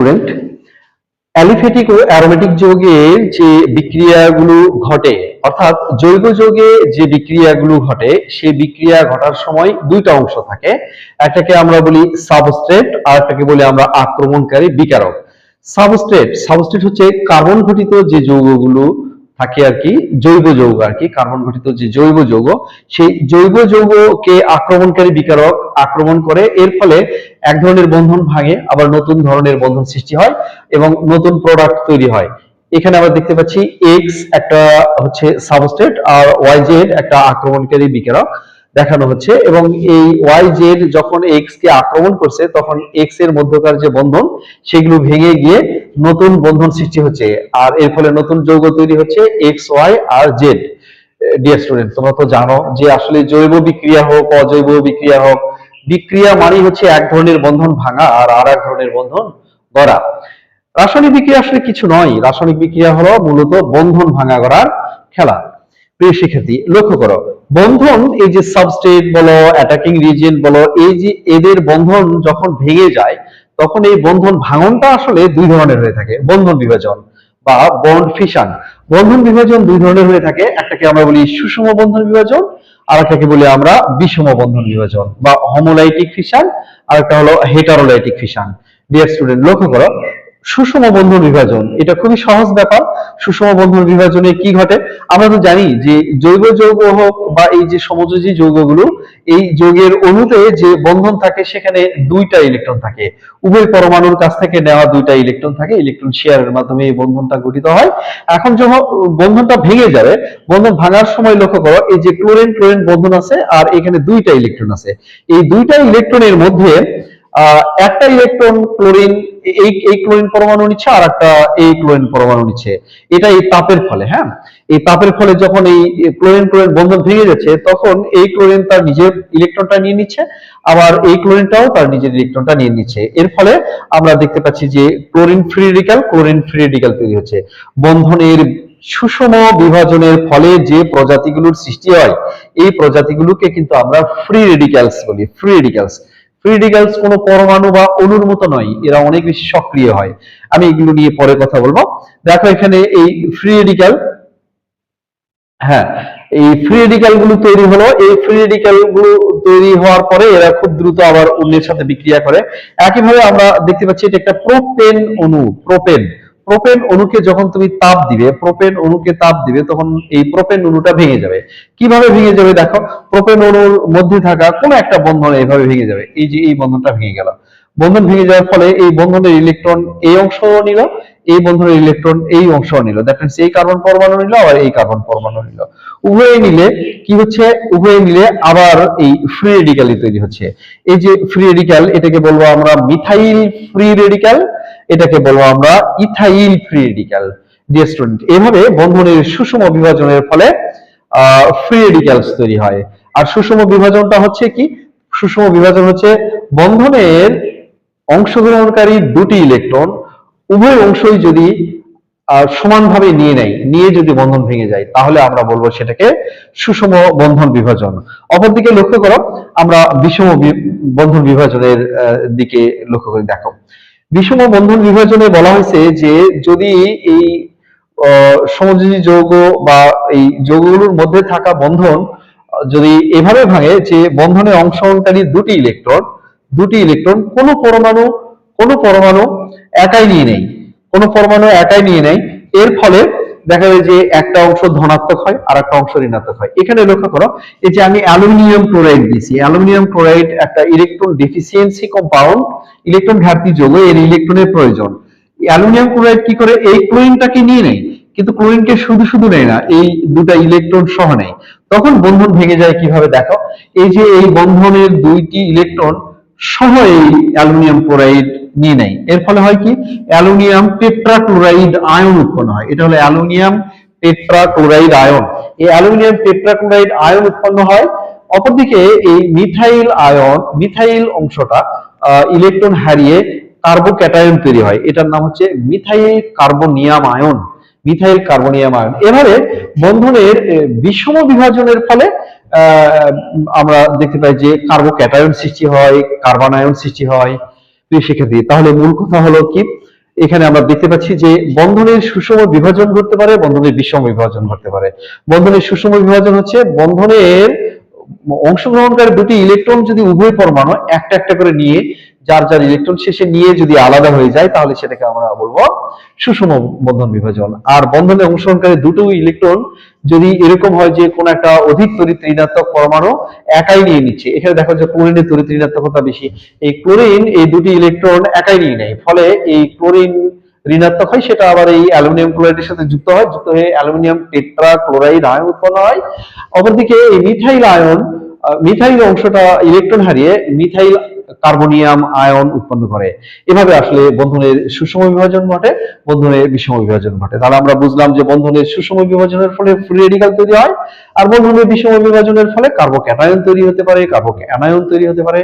Student aliphatic ও aromatic যৌগের যে বিক্রিয়াগুলো ঘটে, অর্থাৎ জৈব যৌগে যে বিক্রিয়াগুলো ঘটে, সেই বিক্রিয়া ঘটার সময় দুইটা অংশ থাকে। একটাকে আমরা বলি সাবস্ট্রেট আর একটাকে বলি আমরা আক্রমণকারী বিকারক। সাবস্ট্রেট সাবস্ট্রেট হচ্ছে কার্বন ঘটিত যে যৌগগুলো থাকে আর কি, জৈব যৌগ আর কি, কার্বন ঘটিত যে জৈব যৌগ, সেই জৈব যৌগকে আক্রমণকারী বিকারক আক্রমণ করে। এর ফলে এক ধরনের বন্ধন ভাঙে, আবার নতুন ধরনের বন্ধন সৃষ্টি হয় এবং নতুন প্রোডাক্ট তৈরি হয়। এখানে আমরা দেখতে পাচ্ছি এক্স একটা হচ্ছে সাবস্টেট আর ওয়াই জেড একটা আক্রমণকারী বিকারক দেখানো হচ্ছে এবং এই ওয়াই জেড যখন এক্স কে আক্রমণ করছে, তখন এক্সের মধ্যকার যে বন্ধন, সেগুলো ভেঙে গিয়ে নতুন বন্ধন সৃষ্টি হচ্ছে, আর এর ফলে নতুন যৌগ তৈরি হচ্ছে এক্স ওয়াই আর জেড ডিয়ার স্টুডেন্ট তোমরা তো জানো যে আসলে জৈব বিক্রিয়া হোক, অজৈব বিক্রিয়া হোক, বিক্রিয়া মানেই হচ্ছে এক ধরনের বন্ধন ভাঙা আর আর এক ধরনের বন্ধন গড়া। রাসায়নিক বিক্রিয়া আসলে কিছু নয়, রাসায়নিক বিক্রিয়া হলো মূলত বন্ধন ভাঙা করার খেলা। প্রিয় শিক্ষার্থী, লক্ষ্য করো, বন্ধন এই যে সাবস্টেট বলো অ্যাটাকিং রিজিয়ন বলো, এই যে এদের বন্ধন যখন ভেঙে যায় তখন এই বন্ধন ভাঙনটা আসলে দুই ধরনের হয়ে থাকে, বন্ধন বিভাজন বা বন্ড ফিশন বন্ধন বিভাজন দুই ধরনের হয়ে থাকে, একটাকে আমরা বলি সুষম বন্ধন বিভাজন আর একটাকে বলি আমরা বিষম বন্ধন বিভাজন বা হোমোলাইটিক ফিশান আর একটা হলো হেটারোলাইটিক ফিশান ডিয়ার স্টুডেন্ট লক্ষ্য করো সুষম বন্ধন বিভাজন, এটা খুবই সহজ ব্যাপার। সুষম বন্ধন বিভাজনে কি ঘটে? আমরা তো জানি যে জৈব যৌগ হোক বা এই যে সমযোজী যৌগগুলো, এই যৌগের অণুতে যে বন্ধন থাকে, সেখানে দুইটা ইলেকট্রন থাকে। উভয় পরমাণুর কাছ থেকে নেওয়া দুইটা ইলেকট্রন থাকে, ইলেকট্রন শেয়ারের মাধ্যমে এই বন্ধনটা গঠিত হয়। এখন যখন বন্ধনটা ভেঙে যাবে, বন্ধন ভাঙার সময় লক্ষ্য করো, এই যে ক্লোরিন ক্লোরিন বন্ধন আছে, আর এখানে দুইটা ইলেকট্রন আছে। এই দুইটা ইলেকট্রনের মধ্যে একটা ইলেকট্রন ক্লোরিন এই এই ক্লোরিন পরমাণু নিচ্ছে আর একটা এই ক্লোরিন পরমাণু নিচ্ছে। এটা এই তাপের ফলে হ্যাঁ? এই তাপের ফলে যখন এই ক্লোরিন ক্লোরিন বন্ধন ভেঙে যাচ্ছে তখন এই ক্লোরিন তার নিজের ইলেকট্রনটা নিয়ে নিচ্ছে, আবার এই ক্লোরিনটাও তার নিজের ইলেকট্রনটা নিয়ে নিচ্ছে। এর ফলে আমরা দেখতে পাচ্ছি যে chlorine free radical chlorine free radical তৈরি হচ্ছে। বন্ধনের সুষম বিভাজনের ফলে যে প্রজাতিগুলোর সৃষ্টি হয়, এই প্রজাতিগুলোকে কিন্তু আমরা ফ্রি রেডিক্যালস বলি ফ্রি রেডিক্যালস ফ্রি কোনো পরমাণু বা অণুর মতো নয়, এরা অনেক বেশি সক্রিয় হয়। আমি এগুলো নিয়ে পরে কথা বলব। দেখো এখানে এই ফ্রি রেডিক্যাল হ্যাঁ এই ফ্রি রেডিক্যালগুলো তৈরি হলো। এই ফ্রি রেডিক্যালগুলো তৈরি হওয়ার পরে এরা খুব দ্রুত আবার অন্যের সাথে বিক্রিয়া করে। একইভাবে আমরা দেখতে পাচ্ছি এটা একটা প্রোপেন অণু প্রোপেন প্রোপেন অণুকে যখন তুমি তাপ দিবে, প্রোপেন অণুকে তাপ দিবে, তখন এই প্রোপেন অণুটা ভেঙে যাবে। কীভাবে ভেঙে যাবে দেখো? প্রোপেন অণুর মধ্যে থাকা কোনো একটা বন্ধন এইভাবে ভেঙে যাবে। এই যে এই বন্ধনটা ভেঙে গেল। বন্ধন ভেঙে যাওয়ার ফলে এই বন্ধনের ইলেকট্রন এই অংশ নিল, এই বন্ধনের ইলেকট্রন এই অংশ নিল। দ্যাট মিনস এই কার্বন পরমাণু নিল আর এই কার্বন পরমাণু নিল। উভয়ে নিলে কি হচ্ছে? উভয়ে নিলে আবার এই ফ্রি রেডিক্যালি তৈরি হচ্ছে। এই যে ফ্রি রেডিক্যাল এটাকে বলব আমরা মিথাইল ফ্রি রেডিক্যাল এটাকে বলব আমরা ethyl free radical dear student এভাবে বন্ধনের সুষম বিভাজনের ফলে ফ্রি রেডিক্যালস তৈরি হয়। আর সুষম বিভাজনটা হচ্ছে কি? সুষম বিভাজন হচ্ছে বন্ধনের অংশগ্রহণকারী দুটি ইলেকট্রন উভয় অংশই যদি সমানভাবে নিয়ে নেয়, নিয়ে যদি বন্ধন ভেঙে যায়, তাহলে আমরা বলব সেটাকে সুষম বন্ধন বিভাজন। অপরদিকে লক্ষ্য করো, আমরা বিষম বন্ধন বিভাজনের দিকে লক্ষ্য করে দেখো। বিষম বন্ধন বিভাজনে বলা হয়েছে যে যদি এই সমযোজী যৌগ বা এই যৌগগুলোর মধ্যে থাকা বন্ধন, যদি এভাবে ভাঙে যে বন্ধনে অংশগ্রহণকারী দুটি ইলেকট্রন দুটি ইলেকট্রন কোনো পরমাণু, কোন পরমাণু একাই নিয়ে নেই, কোন পরমাণু একাই নিয়ে নেয় এর ফলে দেখা যায় যে একটা অংশ ধনাত্মক হয় আর একটা অংশ ঋণাত্মক হয়। এখানে লক্ষ্য করো, এই যে আমি অ্যালুমিনিয়াম ক্লোরাইড দিয়েছি, অ্যালুমিনিয়াম ক্লোরাইড একটা ইলেকট্রন ডেফিসিয়েন্সি কম্পাউন্ড ইলেকট্রন ঘাটতি যৌগ এর ইলেকট্রনের প্রয়োজন। অ্যালুমিনিয়াম ক্লোরাইড কি করে? এই ক্লোরিনটাকে নিয়ে নেয়, কিন্তু ক্লোরিনকে শুধু শুধু নেয় না, এই দুটা ইলেকট্রন সহ নেয়। তখন বন্ধন ভেঙে যায় কীভাবে দেখো? এই যে এই বন্ধনের দুইটি ইলেকট্রন সহ এই অ্যালুমিনিয়াম ক্লোরাইড নিয়ে নেয়। এর ফলে হয় কি? অ্যালুমিনিয়াম টেট্রাক্লোরাইড আয়ন উৎপন্ন হয়। এটা হলো অ্যালুমিনিয়াম টেট্রাক্লোরাইড আয়ন। এই অ্যালুমিনিয়াম টেট্রাক্লোরাইড আয়ন উৎপন্ন হয়। অপরদিকে এই মিথাইল আয়ন, মিথাইল অংশটা ইলেকট্রন হারিয়ে কার্বোক্যাটায়ন তৈরি হয়। এটার নাম হচ্ছে methyl carbonium ion. Methyl carbonium ion. এভাবে বন্ধনের বিষম বিভাজনের ফলে আমরা দেখতে পাই যে কার্বোক্যাটায়ন সৃষ্টি হয়, কার্বন আয়ন সৃষ্টি হয় প্রিয় শিক্ষার্থী তাহলে মূল কথা হলো কি? এখানে আমরা দেখতে পাচ্ছি যে বন্ধনের সুষম বিভাজন ঘটতে পারে, বন্ধনের বিষম বিভাজন ঘটতে পারে। বন্ধনের সুষম বিভাজন হচ্ছে বন্ধনের অংশগ্রহণকারী দুটি ইলেকট্রন যদি উভয় পরমাণু একটা একটা করে নিয়ে যার যার ইলেকট্রন শেষে নিয়ে যদি আলাদা হয়ে যায়, তাহলে সেটাকে আমরা বলব সুষম বন্ধন বিভাজন। আর বন্ধনে অংশগ্রহণকারী দুটো ইলেকট্রন যদি এরকম হয় যে কোন একটা অধিক তড়িৎ ঋণাত্মক পরমাণু একাই নিয়ে নিচ্ছে, এখানে দেখো যে ক্লোরিনের তড়িৎ ঋণাত্মকতা বেশি। এই ক্লোরিন এই দুটি ইলেকট্রন একাই নিয়ে নেয়, ফলে এই ক্লোরিন ঋণাত্মক হয়, সেটা আবার এই অ্যালুমিনিয়াম ক্লোরাইডের সাথে যুক্ত হয়, যুক্ত হয়ে অ্যালুমিনিয়াম টেট্রা ক্লোরাইড আয়ন উৎপন্ন হয়। অপরদিকে এই মিথাইল আয়ন মিথাইল অংশটা ইলেকট্রন হারিয়ে মিথাইল কার্বনিয়াম আয়ন উৎপন্ন করে। এভাবে আসলে বন্ধনের সুষম বিভাজন ঘটে, বন্ধনের বিষম বিভাজন ঘটে। তাহলে আমরা বুঝলাম যে বন্ধনের সুষম বিভাজনের ফলে ফ্রি রেডিকাল তৈরি হয়, আর বন্ধনের বিষম বিভাজনের ফলে কার্বোক্যাটায়ন তৈরি হতে পারে কার্বোক্যানায়ন তৈরি হতে পারে।